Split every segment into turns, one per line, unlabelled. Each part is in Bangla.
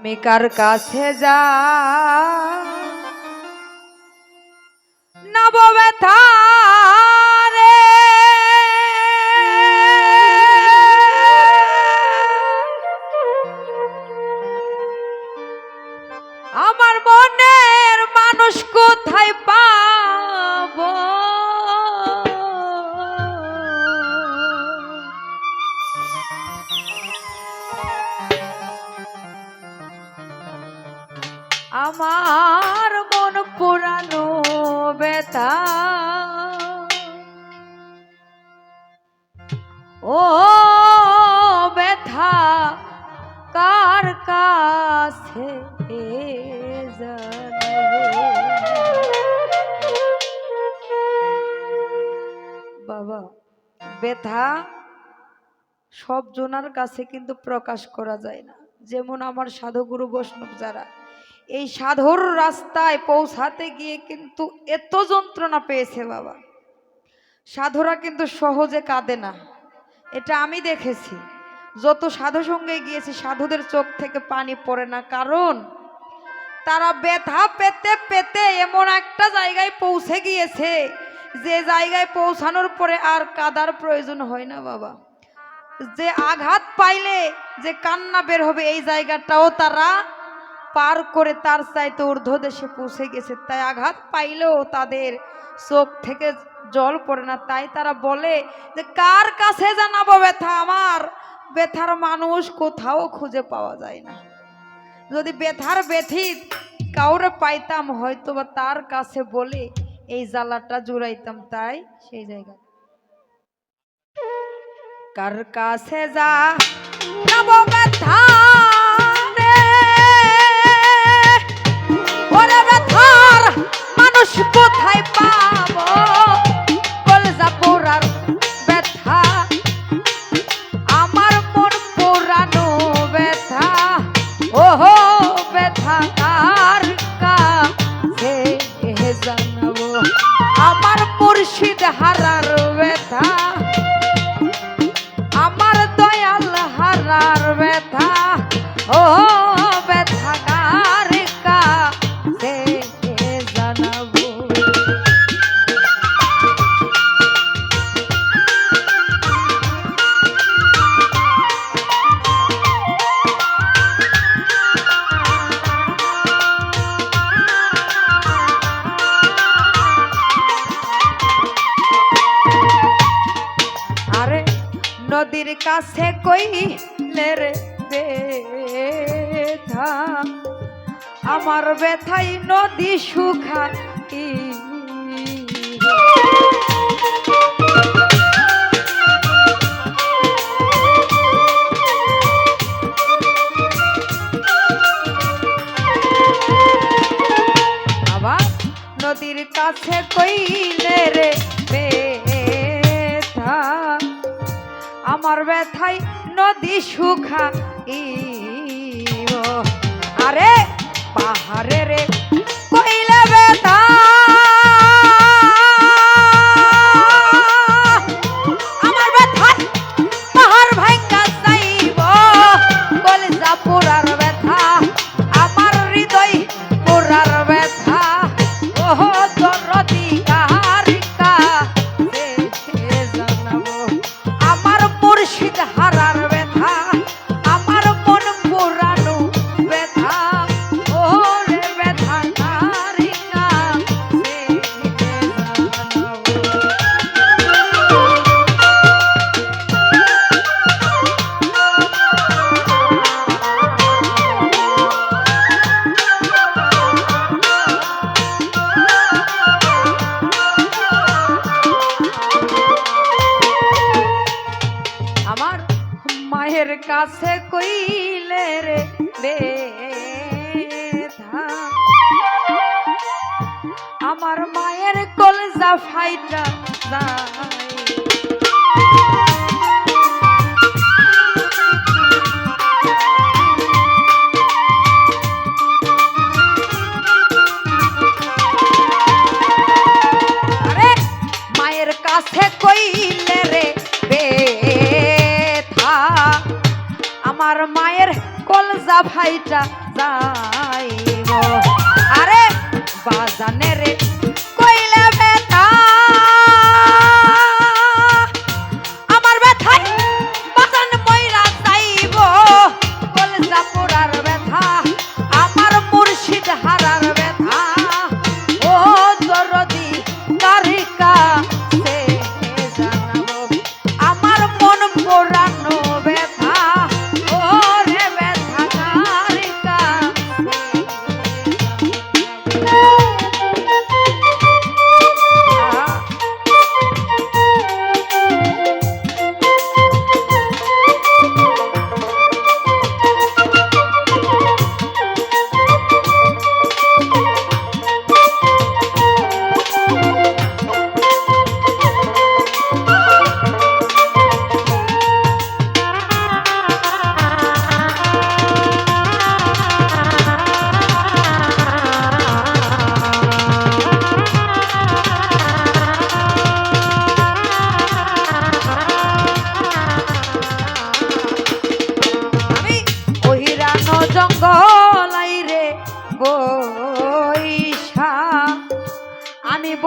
আমি কার কাছে যা ও ব্যথা কার কাছে বাবা, ব্যথা সব জনার কাছে কিন্তু প্রকাশ করা যায় না। যেমন আমার সাধুগুরু বৈষ্ণব যারা, এই সাধুর রাস্তায় পৌঁছাতে গিয়ে কিন্তু এত যন্ত্রণা পেয়েছে বাবা। সাধুরা কিন্তু সহজে কাঁদে না। এটা আমি দেখেছি। যত সাধু সঙ্গে গিয়েছি, সাধুদের চোখ থেকে পানি পড়ে না। কারণ তারা ব্যথা পেতে পেতে এমন একটা জায়গায় পৌঁছে গিয়েছে, যে জায়গায় পৌঁছানোর পরে আর কাদার প্রয়োজন হয় না, বাবা। যে আঘাত পাইলে, যে কান্না বের হবে, এই জায়গাটাও তারা পার করে তার চাইতে ঊর্ধ্ব দেশে পৌঁছে গেছে। তাই আঘাত পাইলেও তাদের চোখ থেকে জল পড়ে না, তাই তারা বলে যে, কার কাছে জানাব ব্যথা আমার? ব্যথার মানুষ কোথাও খুঁজে পাওয়া যায় না। যদি ব্যথার ব্যথিত কাউরে পাইতাম হয়তো বা তার কাছে বলে এই জ্বালাটা জুড়াইতাম, তাই সেই জায়গা। কার কাছে যা ব্যথা মানুষ মুর্শিদ হারার কাছে কইলের ব্যথা। আমার ব্যথাই নদী সুখা আবার নদীর কাছে কইলে রে নদী সুখা আরে পাহাড়ে রে কাছে কইলে রে ব্যথা আমার মায়ের কলজা ফাইটা মায়ের কাছে কইলে রে আমার মায়ের কলজা ভাইটা যাইব। আরে বাজানে রে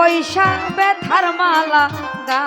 বৈশাখ বেথার মালা গা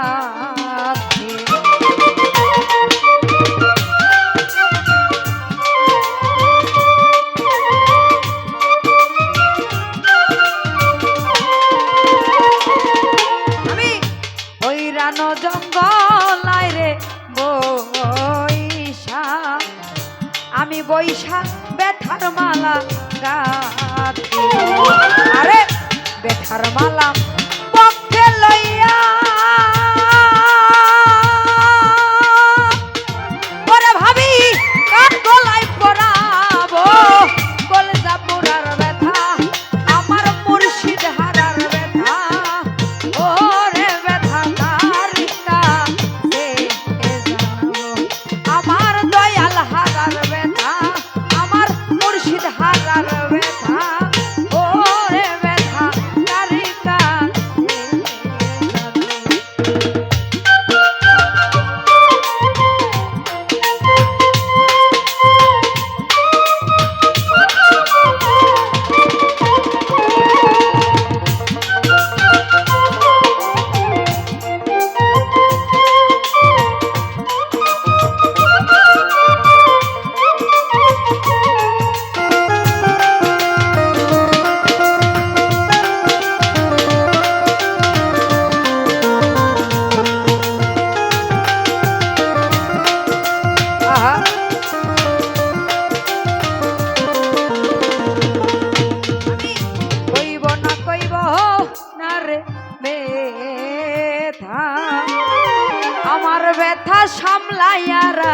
আমার ব্যথা সামলাইয়ারা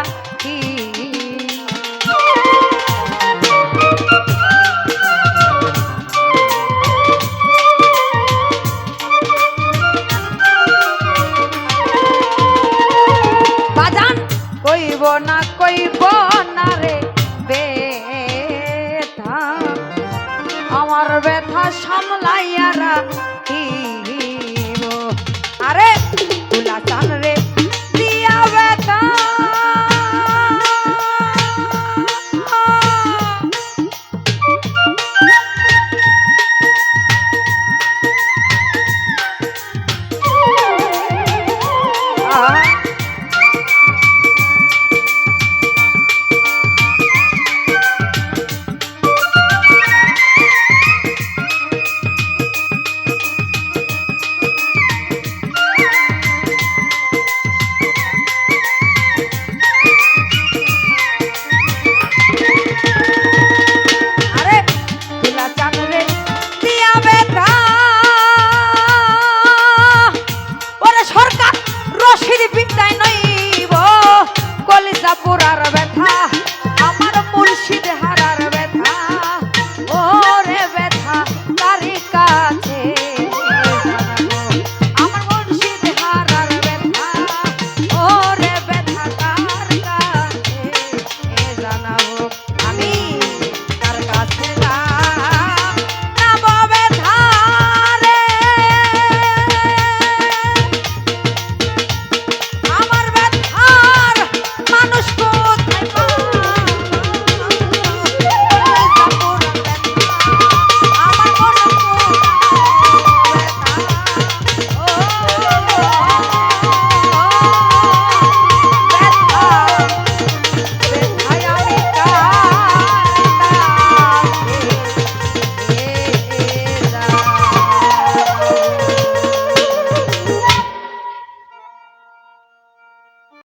গোড়ার ব্যথা